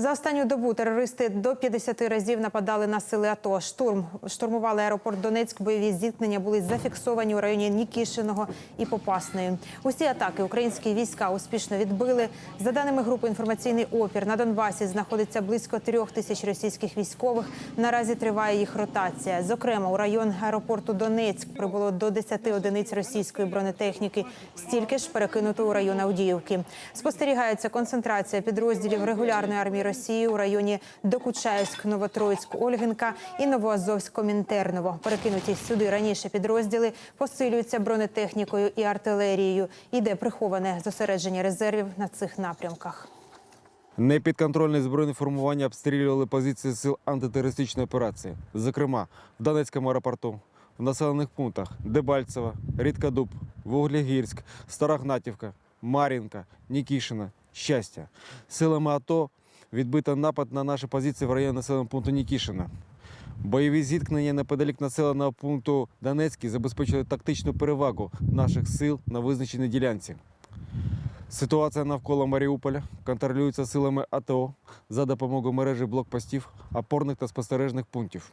За останню добу терористи до 50 разів нападали на сили АТО. Штурм штурмували аеропорт Донецьк. Бойові зіткнення були зафіксовані у районі Нікішиного і Попасної. Усі атаки українські війська успішно відбили. За даними групи інформаційний опір на Донбасі знаходиться близько трьох тисяч російських військових. Наразі триває їх ротація. Зокрема, у район аеропорту Донецьк прибуло до 10 одиниць російської бронетехніки. Стільки ж перекинуто у район Авдіївки. Спостерігається концентрація підрозділів регулярної армії Росії у районі Докучаївськ, Новотроїцьк, Ольгинка і Новоазовськ, Комінтерново. Перекинуті сюди раніше підрозділи посилюються бронетехнікою і артилерією. Іде приховане зосередження резервів на цих напрямках. Непідконтрольні збройні формування обстрілювали позиції сил антитерористичної операції, зокрема в Донецькому аеропорту, в населених пунктах Дебальцево, Рідкодуб, Вуглегірськ, Старогнатівка, Мар'їнка, Нікішина, Щастя. Силами АТО відбито напад на наші позиції в районі населеного пункту Нікішина. Бойові зіткнення неподалік населеного пункту Донецький забезпечили тактичну перевагу наших сил на визначеній ділянці. Ситуація навколо Маріуполя контролюється силами АТО за допомогою мережі блокпостів, опорних та спостережних пунктів.